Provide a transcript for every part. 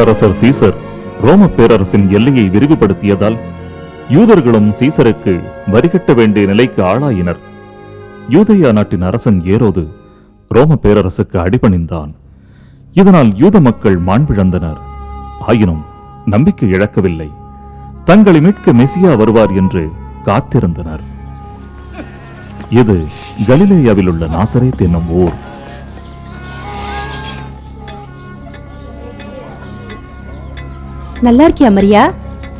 பேரரசர் சீசர் ரோம பேரரசின் எல்லையை விரிவுபடுத்தியதால் யூதர்களும் சீசருக்கு வரிகட்ட வேண்டிய நிலைக்கு ஆளாயினர். யூதேயா நாட்டின் அரசன் ஏரோது ரோம பேரரசுக்கு அடிபணிந்தான். இதனால் யூத மக்கள் மாண்பிழந்தனர். ஆயினும் நம்பிக்கை இழக்கவில்லை. தங்களை மீட்க மெசியா வருவார் என்று காத்திருந்தனர். இது கலிலேயாவில் உள்ள நாசரேத் என்னும் ஊர். நல்லா இருக்கியா மரியா?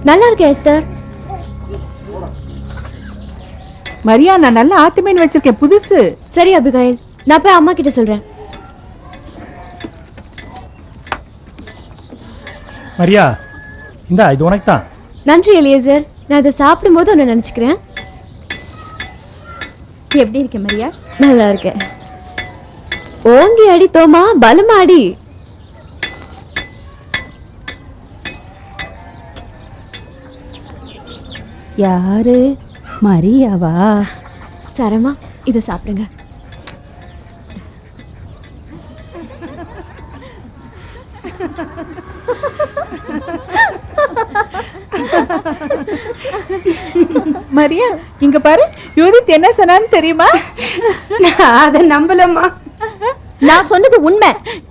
நல்லா இருக்கேன் எஸ்தர். மரியா நான் நல்ல ஆத்து மீன் வச்சிருக்கேன் புதுசு. சரி அபிகாயில். நான் போய் அம்மா கிட்ட சொல்றேன். மரியா இந்தா இது உனக்கு தான் நன்றி எலியேசர். நான் இதை சாப்பிடும்போது ஒன்று நினச்சிக்கிறேன். எப்படி இருக்க மரியா? நல்லா இருக்கேன் ஓங்கி அடி தோமா பலமா அடி. யாரு? மரியாவா? சரமா இதை சாப்பிடுங்க. மரியா இங்க பாரு யூதித் என்ன சொன்னான்னு தெரியுமா? அதை நம்பலம்மா. நான் சொன்னது உண்மை.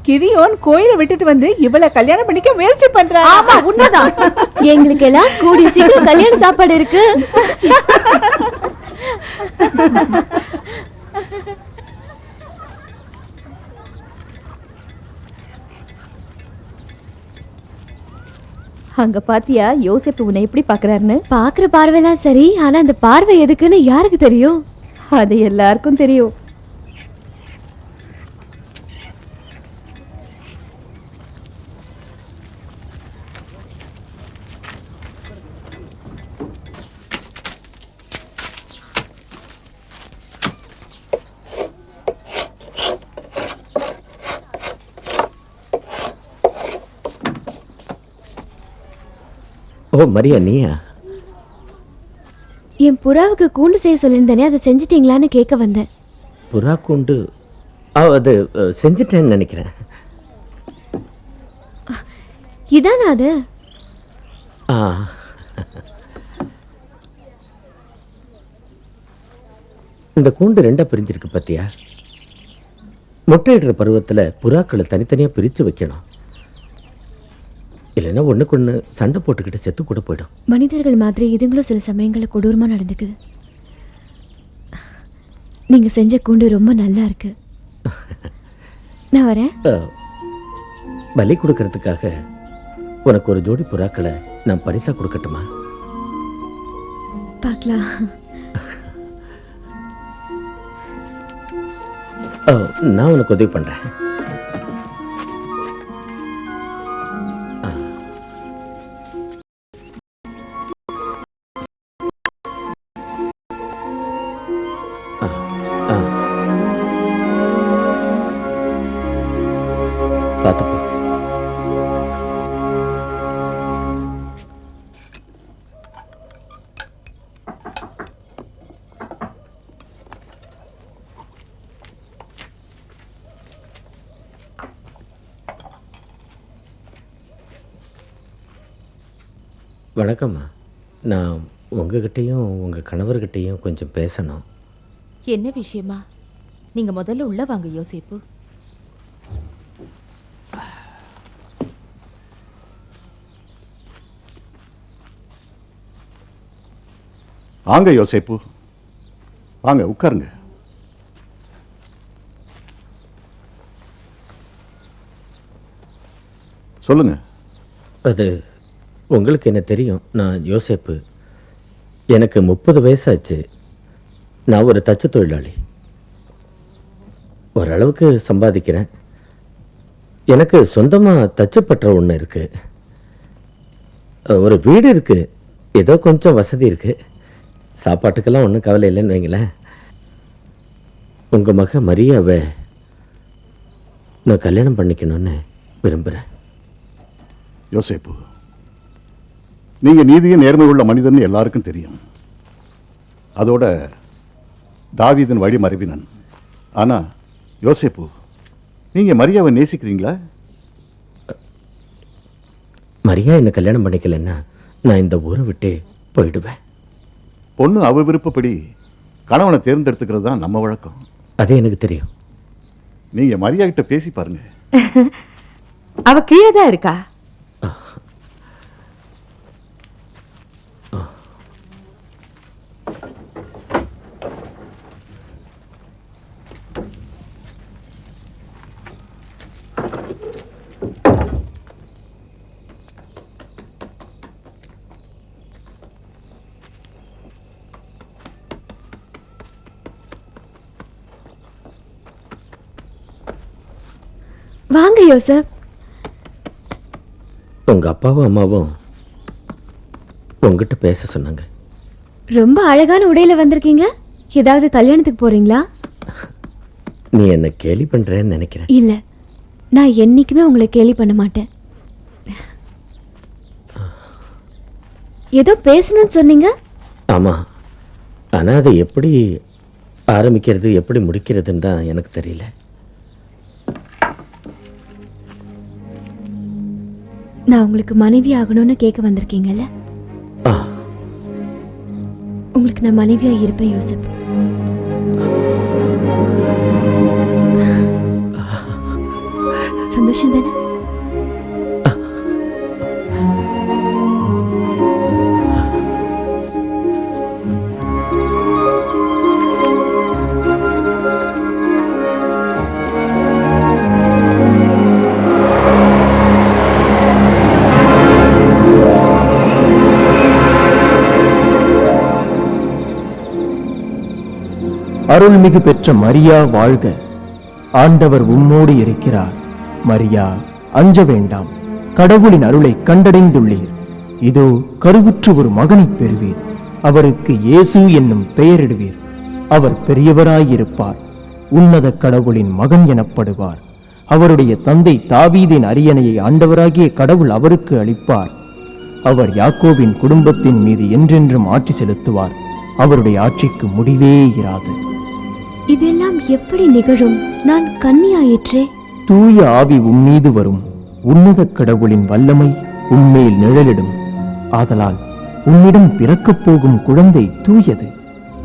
கிரியோன் கோயிலை விட்டுட்டு வந்து இவளை கல்யாணம் பண்ணிக்க முயற்சி பண்றா. ஆமா உண்மைதான். எங்களுக்கு எல்லாம் கூடிய சீக்கிரம் கல்யாண சாப்பாடு இருக்கு. அங்க பாத்தியா யோசிப்பு உன்னை எப்படி பாக்குறாருன்னு? பாக்குற பார்வைலாம் சரி ஆனா அந்த பார்வை எதுக்குன்னு யாருக்கு தெரியும்? அது எல்லாருக்கும் தெரியும். ஓ மரியா நீயா? என் புறாவுக்கு கூண்டு செய்ய சொல்லியிருந்தேனே அதை செஞ்சிட்டீங்களான்னு கேட்க வந்தேன். புறா கூண்டு? ஆ, அது அ, செஞ்சுட்டேன்னு நினைக்கிறேன். இதானா அது? ஆ. இந்த கூண்டு ரெண்டா பிரிஞ்சிருக்கு பத்தியா? முட்டையிடுற பருவத்தில் புறாக்களை தனித்தனியாக பிரித்து வைக்கணும். இல்லைன்னா ஒன்றுக்கு ஒன்று சண்டை போட்டுக்கிட்டு செத்து கூட போயிடும். மனிதர்கள் மாதிரி இதுங்களும் சில சமயங்களில் கொடூரமா நடந்துக்குது. நீங்க செஞ்ச கூண்டு ரொம்ப நல்லா இருக்கு. நான் வரேன். பலி கொடுக்கறதுக்காக உனக்கு ஒரு ஜோடி புறாக்களை நான் பரிசா கொடுக்கட்டுமா? பார்க்கலாம். நான் உனக்கு உதவி பண்ணுறேன் வணக்கம்மா. நான் உங்ககிட்டயும் உங்கள் கணவர்கிட்டயும் கொஞ்சம் பேசணும். என்ன விஷயமா? நீங்க முதல்ல உள்ள வாங்க யோசிப்பு. வாங்க யோசேப்பு. வாங்க உட்காருங்க. சொல்லுங்க. அது உங்களுக்கு என்ன தெரியும்? நான் யோசேப்பு. எனக்கு முப்பது வயசாச்சு. நான் ஒரு தச்சு தொழிலாளி ஓரளவுக்கு சம்பாதிக்கிறேன். எனக்கு சொந்தமாக தச்சுப்பற்ற ஒன்று இருக்குது ஒரு வீடு இருக்குது ஏதோ கொஞ்சம் வசதி இருக்குது சாப்பாட்டுக்கெல்லாம் ஒன்றும் கவலை இல்லைன்னு வைங்களேன். உங்கள் மக மரியாவை நான் கல்யாணம் பண்ணிக்கணும்னு விரும்புகிறேன் யோசேப்பு நீங்க நீதியும் நேர்மை உள்ள மனிதன் எல்லாருக்கும் தெரியும். அதோட தாவீதின் வழி மரபினன். ஆனா யோசேப்பு நீங்க மரியாவை நேசிக்கிறீங்களா? மரியா என்னை கல்யாணம் பண்ணிக்கலைன்னா நான் இந்த ஊரை விட்டு போயிடுவேன். பொண்ணு அவ விருப்பப்படி கணவனை தேர்ந்தெடுத்துக்கிறது தான் நம்ம வழக்கம். அது எனக்கு தெரியும். நீங்க மரியா கிட்ட பேசி பாருங்க. அவ கீழே தான் இருக்கா வாங்க யோசப் உங்க அப்பாவும் அம்மாவும் உங்ககிட்ட பேச சொன்னாங்க. ரொம்ப அழகான உடையில வந்திருக்கீங்க. ஏதாவது கல்யாணத்துக்கு போறீங்களா? நீ என்ன கேலி பண்றேன்னு நினைக்கிறேன் இல்ல. நான் என்னைக்குமே உங்களை கேலி பண்ண மாட்டேன். ஏதோ பேசணும்னு சொன்னீங்க? ஆமா. ஆனா அதை எப்படி ஆரம்பிக்கிறது எப்படி முடிக்கிறதுன்னு தான் எனக்கு தெரியல. நான் உங்களுக்கு மனைவி ஆகணும்னு கேட்க வந்திருக்கீங்கல்ல? உங்களுக்கு நான் மனைவியா இருப்பேன் யோசப். சந்தோஷம் தானே? அருள்மிகு பெற்ற மரியா வாழ்க. ஆண்டவர் உம்மோடு இருக்கிறார். மரியா அஞ்ச வேண்டாம். கடவுளின் அருளை கண்டடைந்துள்ளீர். இதோ கருவுற்று ஒரு மகனைப் பெறுவீர். அவருக்கு இயேசு என்னும் பெயரிடுவீர். அவர் பெரியவராயிருப்பார். உன்னத கடவுளின் மகன் எனப்படுவார். அவருடைய தந்தை தாவீதின் அரியணையை ஆண்டவராகிய கடவுள் அவருக்கு அளிப்பார். அவர் யாக்கோவின் குடும்பத்தின் மீது என்றென்றும் ஆட்சி செலுத்துவார். அவருடைய ஆட்சிக்கு முடிவே இராது. இதெல்லாம் எப்படி நிகழும்? நான் கன்னியாயிற்றே. தூய ஆவி உம்மீது வரும். உன்னத கடவுளின் வல்லமை உண்மையில் நிழலிடும். ஆதலால் உன்னிடம் பிறக்கப் போகும் குழந்தை தூயது.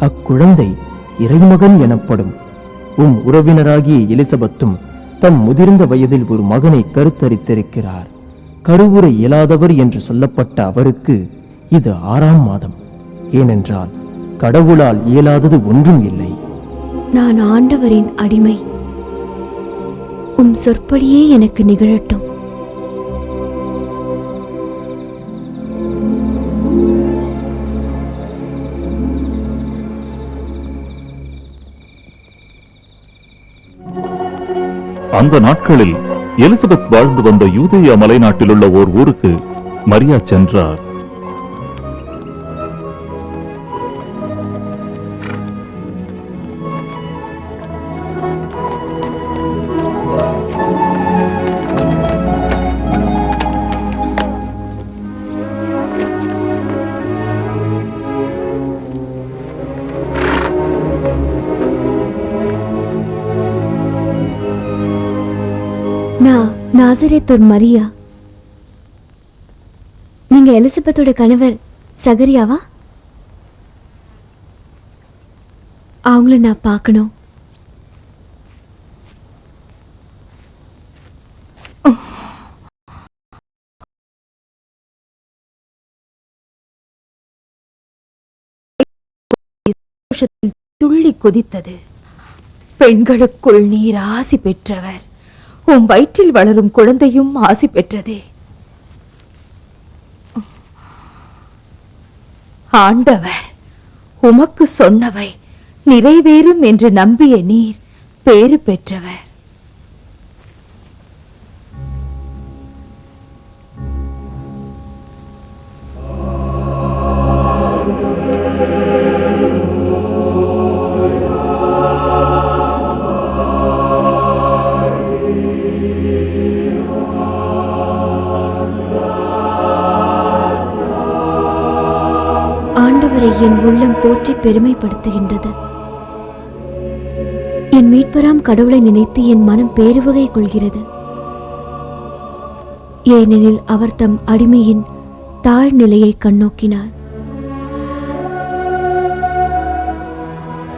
அக்குழந்தை இறைமகன் எனப்படும். உம் உறவினராகிய எலிசபெத்தும் தம் முதிர்ந்த வயதில் ஒரு மகனை கருத்தரித்திருக்கிறார். கருவுரை இயலாதவர் என்று சொல்லப்பட்ட அவருக்கு இது ஆறாம் மாதம். ஏனென்றால் கடவுளால் இயலாதது ஒன்றும் இல்லை. நான் ஆண்டவரின் அடிமை. உம் சொற்படியே எனக்கு நிகழட்டும். அந்த நாட்களில் எலிசபெத் வாழ்ந்து வந்த யூதேயா மலைநாட்டிலுள்ள ஓர் ஊருக்கு மரியா சென்றார். நான் நாசரேத்தூர் மரியா. நீங்க எலிசபெத்தோட கணவர் சகரியாவா? அவங்கள நான் பார்க்கணும் துள்ளி கொதித்தது. பெண்களுக்குள் நீராசி பெற்றவர். உன் வயிற்றில் வளரும் குழந்தையும் ஆசி பெற்றதே. ஆண்டவர் உமக்கு சொன்னவை நிறைவேறும் என்று நம்பிய நீர் பேறு பெற்றவர். ஆண்டவரை என் உள்ளம் போற்றி பெருமைப்படுத்துகின்றது. என் மீட்பராம் கடவுளை நினைத்து என் மனம் பேருவகை கொள்கிறது. ஏனெனில் அவர் தம் அடிமையின் தாழ்நிலையை கண்ணோக்கினார்.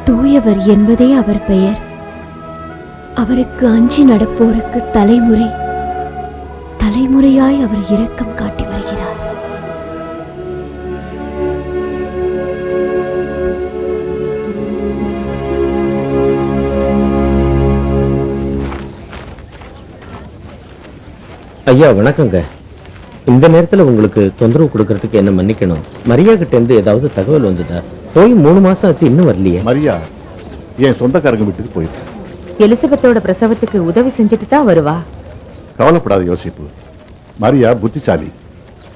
தூயவர் என்பதே அவர் பெயர். அவருக்கு அஞ்சி நடப்போருக்கு தலைமுறை. தலைமுறையாய் அவர் இரக்கம். ஐயா வணக்கங்க. இந்த நேரத்தில் உங்களுக்கு தொந்தரவு கொடுக்கறதுக்கு என்ன மன்னிக்கணும்? மரியா கிட்ட இருந்து ஏதாவது தகவல் வந்ததா? போய் மூணு மாசம் ஆச்சு இன்னும் வரலையே. மரியா என் சொந்தக்காரங்க வீட்டுக்கு போயிருக்கா எலிசபெத்தோட பிரசவத்துக்கு உதவி செஞ்சுட்டு தான் வருவா. கவலைப்படாத யோசிப்பு. மரியா புத்திசாலி.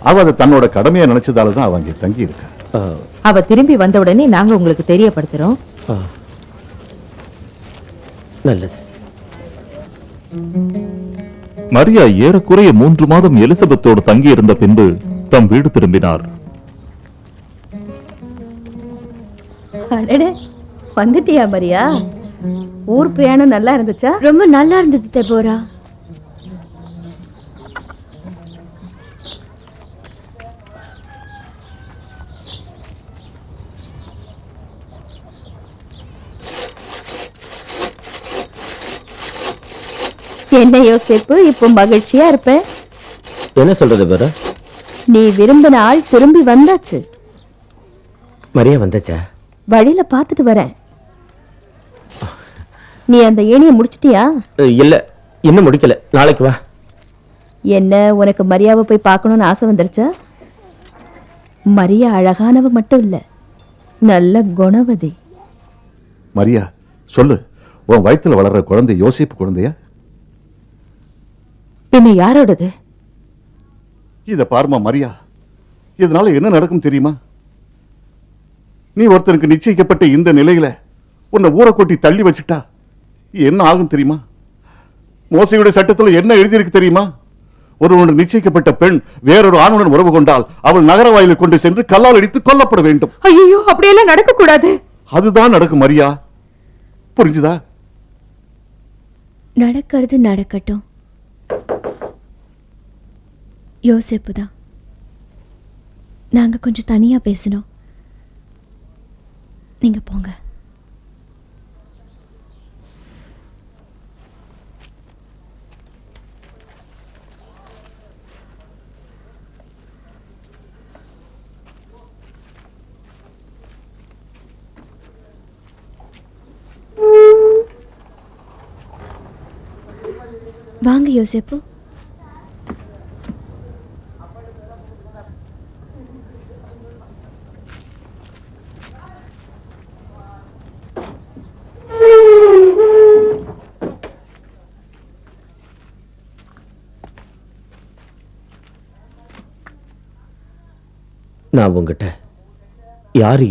அவ அதை தன்னோட கடமையை நினைச்சதால தான் அவ அங்கே தங்கி இருக்கா ஆ, அவ திரும்பி வந்த உடனே நாங்க உங்களுக்கு தெரியப்படுத்துறோம். ஆ. நல்லது. மரியா ஏறக்குறைய மூன்று மாதம் எலிசபெத்தோடு தங்கியிருந்த பின்பு தம் வீடு திரும்பினார். வந்துட்டியா மரியா? ஊர் பிரயாணம் நல்லா இருந்துச்சா? ரொம்ப நல்லா இருந்தது தெபோரா என்ன யோசிப்பு இப்போ மகிழ்ச்சியா இருப்ப? என்ன சொல்றது பேர? நீ விரும்பின ஆள் திரும்பி வந்தாச்சு. மரியா வந்தாச்சா? வழியில பார்த்துட்டு வரேன். நீ அந்த ஏணியை முடிச்சிட்டியா? இல்ல. இன்னும் முடிக்கல. நாளைக்கு வா. என்ன உனக்கு மரியாவை போய் பார்க்கணும்னு ஆசை வந்துருச்சா? மரியா அழகானவ மட்டும் இல்ல நல்ல குணவதி. மரியா சொல்லு. உன் வயித்துல வளர்ற குழந்தை யோசிப்பு குழந்தையா? பின்ன யாரோடது? இத பாருமா மரியா. இதனால என்ன நடக்கும் தெரியுமா? நீ ஒருத்தனுக்கு நிச்சயிக்கப்பட்ட இந்த நிலையில உன்னை ஊரை கொட்டி தள்ளி வச்சுட்டா என்ன ஆகும் தெரியுமா? மோசையுடைய சட்டத்துல என்ன எழுதியிருக்கு தெரியுமா? ஒருவனுக்கு நிச்சயிக்கப்பட்ட பெண் வேறொரு ஆணுடன் உறவு கொண்டால் அவள் நகர வாயிலில் கொண்டு சென்று கல்லால் அடித்து கொல்லப்பட வேண்டும். ஐயோ அப்படியெல்லாம் நடக்க கூடாது அதுதான் நடக்கும் மரியா. புரிஞ்சுதா? நடக்கிறது நடக்கட்டும். யோசிப்பு தான் நாங்கள் கொஞ்சம் தனியாக பேசணும் நீங்கள் போங்க. வாங்க யோசிப்பு. நான் உங்ககிட்ட யார்